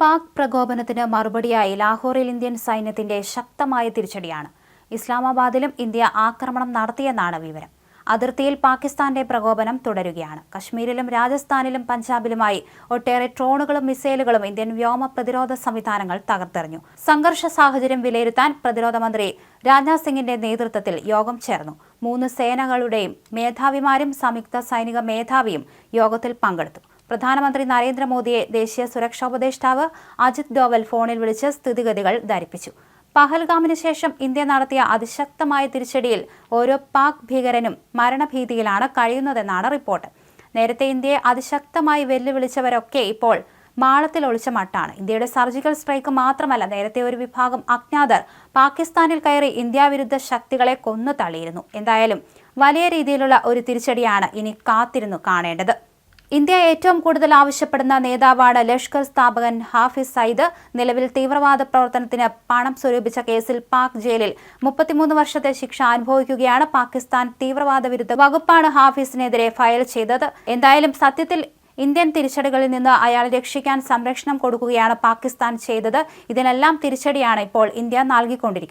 പാക് പ്രകോപനത്തിന് മറുപടിയായി ലാഹോറിൽ ഇന്ത്യൻ സൈന്യത്തിന്റെ ശക്തമായ തിരിച്ചടിയാണ്. ഇസ്ലാമാബാദിലും ഇന്ത്യ ആക്രമണം നടത്തിയെന്നാണ് വിവരം. അതിർത്തിയിൽ പാകിസ്ഥാന്റെ പ്രകോപനം തുടരുകയാണ്. കശ്മീരിലും രാജസ്ഥാനിലും പഞ്ചാബിലുമായി ഒട്ടേറെ ഡ്രോണുകളും മിസൈലുകളും ഇന്ത്യൻ വ്യോമ പ്രതിരോധ സംവിധാനങ്ങൾ തകർത്തെറിഞ്ഞു. സംഘർഷ സാഹചര്യം വിലയിരുത്താൻ പ്രതിരോധ മന്ത്രി രാജ്നാഥ് സിംഗിന്റെ നേതൃത്വത്തിൽ യോഗം ചേർന്നു. മൂന്ന് സേനകളുടെയും മേധാവിമാരും സംയുക്ത സൈനിക മേധാവിയും യോഗത്തിൽ പങ്കെടുത്തു. പ്രധാനമന്ത്രി നരേന്ദ്രമോദിയെ ദേശീയ സുരക്ഷാ ഉപദേഷ്ടാവ് അജിത് ഡോവൽ ഫോണിൽ വിളിച്ച് സ്ഥിതിഗതികൾ ധരിപ്പിച്ചു. പഹൽഗാമിന് ശേഷം ഇന്ത്യ നടത്തിയ അതിശക്തമായ തിരിച്ചടിയിൽ ഓരോ പാക് ഭീകരനും മരണഭീതിയിലാണ് കഴിയുന്നതെന്നാണ് റിപ്പോർട്ട്. നേരത്തെ ഇന്ത്യയെ അതിശക്തമായി വെല്ലുവിളിച്ചവരൊക്കെ ഇപ്പോൾ മാളത്തിൽ ഒളിച്ച മട്ടാണ്. ഇന്ത്യയുടെ സർജിക്കൽ സ്ട്രൈക്ക് മാത്രമല്ല നേരത്തെ ഒരു വിഭാഗം അജ്ഞാതർ പാകിസ്ഥാനിൽ കയറി ഇന്ത്യ വിരുദ്ധ ശക്തികളെ കൊന്നു തള്ളിയിരുന്നു. എന്തായാലും വലിയ രീതിയിലുള്ള ഒരു തിരിച്ചടിയാണ് ഇനി കാത്തിരുന്നു കാണേണ്ടത്. ഇന്ത്യ ഏറ്റവും കൂടുതൽ ആവശ്യപ്പെടുന്ന നേതാവാണ് ലഷ്കർ സ്ഥാപകൻ ഹാഫിസ് സയ്ദ്. നിലവിൽ തീവ്രവാദ പ്രവർത്തനത്തിന് പണം സ്വരൂപിച്ച കേസിൽ പാക് ജയിലിൽ മുപ്പത്തിമൂന്ന് വർഷത്തെ ശിക്ഷ അനുഭവിക്കുകയാണ് പാകിസ്ഥാൻ തീവ്രവാദ വിരുദ്ധ വകുപ്പാണ് ഹാഫിസിനെതിരെ ഫയൽ ചെയ്തത്. എന്തായാലും സത്യത്തിൽ ഇന്ത്യൻ തിരിച്ചടികളിൽ നിന്ന് അയാൾ രക്ഷിക്കാൻ സംരക്ഷണം കൊടുക്കുകയാണ് പാകിസ്ഥാൻ ചെയ്തത്. ഇതിനെല്ലാം തിരിച്ചടിയാണ് ഇപ്പോൾ ഇന്ത്യ നൽകിക്കൊണ്ടിരിക്കുന്നത്.